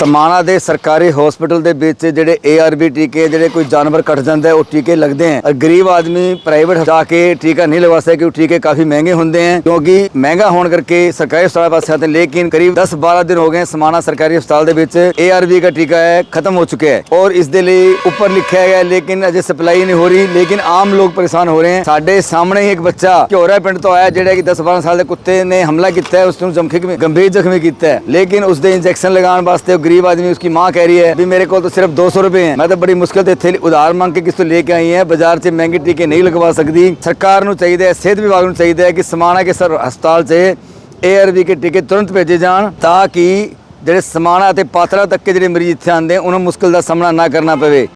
ਸਮਾਣਾ ਦੇ ਸਰਕਾਰੀ ਹਸਪੀਟਲ ਦੇ ਵਿੱਚ ਜਿਹੜੇ ਏ ਆਰ ਬੀ ਟੀਕੇ, ਜਿਹੜੇ ਕੋਈ ਜਾਨਵਰ ਕੱਟ ਜਾਂਦਾ ਉਹ ਟੀਕੇ ਲੱਗਦੇ ਹਨ ਗਰੀਬ ਆਦਮੀ ਪ੍ਰਾਈਵੇਟ ਜਾ ਕੇ ਟੀਕਾ ਨਹੀਂ ਲਵਾ ਸਕਦਾ ਕਿਉਂਕਿ ਟੀਕੇ ਕਾਫੀ ਮਹਿੰਗੇ ਹੁੰਦੇ ਹਨ ਕਿਉਂਕਿ ਮਹਿੰਗਾ ਹੋਣ ਕਰਕੇ ਸਰਕਾਰੀ ਹਸਪਤਾਲ ਪਾਸੇ ਆਤੇ ਲੇਕਿਨ ਕਰੀਬ 10-12 ਦਿਨ ਹੋ ਗਏ ਸਮਾਣਾ ਸਰਕਾਰੀ ਹਸਪਤਾਲ ਦੇ ਵਿੱਚ ARV ਦਾ ਟੀਕਾ ਹੈ, ਖਤਮ ਹੋ ਚੁੱਕਿਆ ਹੈ। ਔਰ ਇਸ ਦੇ ਲਈ ਉੱਪਰ ਲਿਖਿਆ ਗਿਆ ਲੇਕਿਨ ਅਜੇ ਸਪਲਾਈ ਨਹੀਂ ਹੋ ਰਹੀ, ਲੇਕਿਨ ਆਮ ਲੋਕ ਪਰੇਸ਼ਾਨ ਹੋ ਰਹੇ ਹਨ ਸਾਡੇ ਸਾਹਮਣੇ ਹੀ ਇੱਕ ਬੱਚਾ ਘੋਰਾ ਪਿੰਡ ਤੋਂ ਆਇਆ, ਜਿਹੜਾ ਕਿ 10-12 ਸਾਲ ਦੇ ਕੁੱਤੇ ਨੇ ਹਮਲਾ ਕੀਤਾ ਹੈ ਉਸ ਨੂੰ ਜਮਖੀ ਗੰਭੀਰ ਜ਼ਖਮੀ ਕੀਤਾ ਹੈ। ਲੇਕਿਨ ਉਸ ਦੇ ਇੰਜੈਕਸ਼ਨ ਲਗਾਉਣ ਵਾਸਤੇ ਗਰੀਬ ਆਦਮੀ ਉਸकी ਮਾਂ ਕਹਿ ਰਹੀ ਹੈ ਵੀ ਮੇਰੇ ਕੋਲ ਤਾਂ ਸਿਰਫ 200 ਰੁਪਏ ਹੈ ਮੈਂ ਤਾਂ ਬੜੀ ਮੁਸ਼ਕਿਲ ਤੇ ਇੱਥੇ ਉਧਾਰ ਮੰਗ ਕੇ ਕਿਸ ਤੋਂ ਲੈ ਕੇ ਆਈ ਹੈ ਬਾਜ਼ਾਰ 'ਚ ਮਹਿੰਗੇ ਟੀਕੇ ਨਹੀਂ ਲਗਵਾ ਸਕਦੀ ਸਰਕਾਰ ਨੂੰ ਚਾਹੀਦਾ ਹੈ ਸਿਹਤ ਵਿਭਾਗ ਨੂੰ ਚਾਹੀਦਾ ਹੈ ਕਿ ਸਮਾਣਾ ਕੇ ਸਰ ਹਸਪਤਾਲ 'ਚ ਏਆਰਵੀ ਕੇ ਟੀਕੇ ਤੁਰੰਤ ਭੇਜੇ ਜਾਣ ਤਾਂ ਕਿ ਜਿਹੜੇ ਸਮਾਣਾ ਅਤੇ ਪਾਤਰਾ ਤੱਕ ਕੇ ਜਿਹੜੇ ਮਰੀਜ਼ ਇੱਥੇ ਆਉਂਦੇ ਉਹਨਾਂ ਨੂੰ ਮੁਸ਼ਕਿਲ ਦਾ ਸਾਹਮਣਾ ਨਾ ਕਰਨਾ ਪਵੇ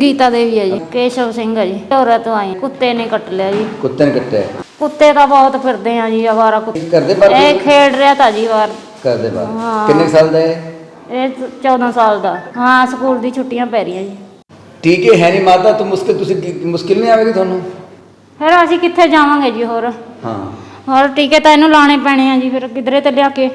ਗੀਤਾ ਦੇਵੀ ਹੈ ਜੀ ਕੇਸ਼ਵ ਸਿੰਘ ਹੈ ਜੀ ਢੋਰਾ ਤੋਂ ਆਏ ਕੁੱਤੇ ਨੇ ਕੱਟ ਲਿਆ ਜੀ ਕੁੱਤੇ ਨੇ ਕੱਟਿਆ ਕੁੱਤੇ ਤਾਂ ਬਹੁਤ ਫਿਰਦੇ ਆ ਜੀ ਅਵਾਰਾ ਕੁੱਤੇ ਕਰਦੇ ਪਰ ਇਹ ਖੇਡ ਰਿਹਾ ਤਾਂ ਜੀ ਵਾਰ ਕਰਦੇ ਹਾਂ। ਕਿੰਨੇ ਸਾਲ ਦਾ ਹੈ ਇਹ 14 ਸਾਲ ਦਾ ਹਾਂ ਸਕੂਲ ਦੀ ਛੁੱਟੀਆਂ ਪੈ ਰਹੀਆਂ ਜੀ ਟੀਕੇ ਹੈ ਨਹੀਂ ਮਾਤਾ ਤੂੰ ਮੁਸ਼ਕਿਲ ਤੁਸੀਂ ਮੁਸ਼ਕਿਲ ਨਹੀਂ ਆਵੇਗੀ ਤੁਹਾਨੂੰ ਫਿਰ ਅਸੀਂ ਕਿੱਥੇ ਜਾਵਾਂਗੇ ਜੀ ਹੋਰ ਹਾਂ ਹੋਰ ਟੀਕੇ ਤਾਂ ਇਹਨੂੰ ਲਾਣੇ ਪੈਣੇ ਆ ਜੀ ਫਿਰ ਕਿਧਰੇ ਤੇ ਲਿਆ ਕੇ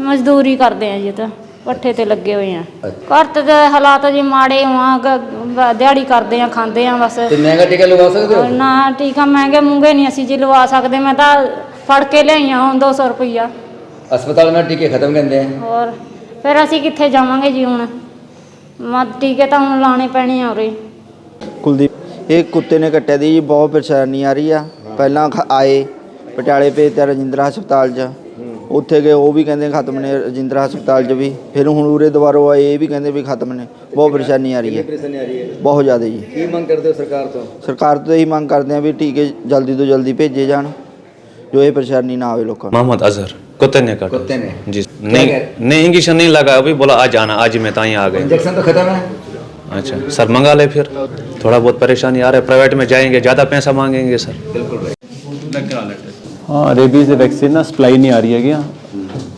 ਮਜ਼ਦੂਰੀ ਕਰਦੇ ਆ ਜੀ ਇਹ ਤਾਂ ਪੱਠੇ ਤੇ ਲੱਗੇ ਹੋਏ ਆ ਘਰ ਤੇ ਤਾਂ ਹਾਲਾਤ ਜੀ ਮਾੜੇ ਆ ਦਿਹਾੜੀ ਕਰਦੇ ਆ ਖਾਂਦੇ ਆ ਬਸ ਤੇ ਮਹਿੰਗਾ ਟੀਕਾ ਲਗਵਾ ਸਕਦੇ ਹੋ ਨਾ ਟੀਕਾ ਮਹਿੰਗੇ ਮੂੰਗੇ ਨਹੀਂ ਅਸੀਂ ਜੀ ਲਵਾ ਸਕਦੇ ਮੈਂ ਤਾਂ ਫੜ ਕੇ ਲਿਆਈਆਂ ਹੁਣ 200 ਰੁਪਈਆ अस्पताल में टीके खत्म करते हैं ਹੋਰ ਫਿਰ ਅਸੀਂ ਕਿੱਥੇ ਜਾਵਾਂਗੇ ਜੀ ਹੁਣ? ਮਾ ਟੀਕੇ ਤਾਂ ਹੁਣ ਲਾਣੇ ਪੈਣੇ ਆ ਉਰੇ। ਕੁਲਦੀਪ ਇਹ ਕੁੱਤੇ ਨੇ ਕੱਟਿਆ ਦੀ ਜੀ ਬਹੁਤ ਪਰੇਸ਼ਾਨੀ ਆ ਰਹੀ ਆ। ਪਹਿਲਾਂ ਆਏ ਪਟਿਆਲੇ ਭੇਜਤਾ ਰਜਿੰਦਰਾ ਹਸਪਤਾਲ 'ਚ। ਉੱਥੇ ਗਏ ਉਹ ਵੀ ਕਹਿੰਦੇ ਖਤਮ ਨੇ ਰਜਿੰਦਰਾ ਹਸਪਤਾਲ 'ਚ ਵੀ। ਫਿਰ ਹੁਣ ਉਰੇ ਦੁਬਾਰੋ ਆਏ ਇਹ ਵੀ ਕਹਿੰਦੇ ਵੀ ਖਤਮ ਨੇ। ਬਹੁਤ ਪਰੇਸ਼ਾਨੀ ਆ ਰਹੀ ਹੈ। ਬਹੁਤ ਜ਼ਿਆਦਾ ਜੀ। ਕੀ ਮੰਗ ਕਰਦੇ ਹੋ ਸਰਕਾਰ ਤੋਂ? ਸਰਕਾਰ ਤੋਂ ਇਹੀ ਮੰਗ ਕਰਦੇ ਆ ਵੀ ਟੀਕੇ ਜਲਦੀ ਤੋਂ ਜਲਦੀ ਭੇਜੇ ਜਾਣ। ਜੋ ਇਹ ਪਰੇਸ਼ਾਨੀ ਨਾ ਆਵੇ ਲੋਕਾਂ ਨੂੰ मोहम्मद अजहर कुत्ते ने काटा कुत्ते ने? जी क्या नहीं कह- नहीं इंजेक्शन नहीं लगा अभी बोला आज आना आज ही मैं ताई आ गए इंजेक्शन तो खत्म है अच्छा सर मंगा ले फिर थोड़ा बहुत परेशानी आ रहा है प्राइवेट में जाएंगे ज़्यादा पैसा मांगेंगे सर बिल्कुल भाई ਹਾਂ ਰੇਬੀਜ਼ ਦੀ ਵੈਕਸੀਨ ਨਾ ਸਪਲਾਈ ਨਹੀਂ ਆ ਰਹੀ ਹੈਗੀ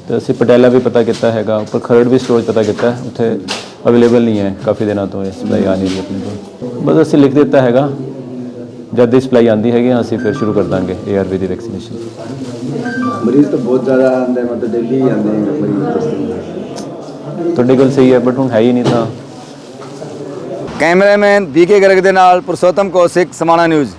ਤੇ ਅਸੀਂ ਪਟਿਆਲਾ ਵੀ ਪਤਾ ਕੀਤਾ ਹੈਗਾ ਉੱਪਰ ਖਰੜ ਵੀ ਸਟੋਰ ਪਤਾ ਕੀਤਾ ਹੈ, ਉੱਥੇ ਅਵੇਲੇਬਲ ਨਹੀਂ ਹੈ ਕਾਫੀ ਦਿਨਾਂ ਤੋਂ ਇਹ ਸਪਲਾਈ ਆ ਨਹੀਂ ਰਹੀ ਆਪਣੇ ਕੋਲ ਬਸ ਅਸੀਂ ਲਿਖ ਦਿੱਤਾ ਹੈਗਾ ਜਦ ਦੀ ਸਪਲਾਈ ਆਂਦੀ ਹੈਗੀ ਆ ਅਸੀਂ ਫਿਰ ਸ਼ੁਰੂ ਕਰ ਦਾਂਗੇ ਏ ਆਰ ਏਆਰਵੀ ਦੀ ਵੈਕਸੀਨੇਸ਼ਨ ਮਰੀਜ਼ ਤਾਂ ਬਹੁਤ ਜ਼ਿਆਦਾ ਆਉਂਦੇ ਮਤਲਬ ਡੇਲੀ ਆਉਂਦੇ ਮਰੀਜ਼ ਤੁਹਾਡੀ ਗੱਲ ਸਹੀ ਹੈ ਬਟ ਹੁਣ ਹੈ ਹੀ ਨਹੀਂ ਤਾਂ। ਕੈਮਰਾਮੈਨ ਬੀਕੇ ਗਰਗ ਦੇ ਨਾਲ ਪੁਰਸ਼ੋਤਮ ਕੋਸਿਕ ਸਮਾਣਾ ਨਿਊਜ਼।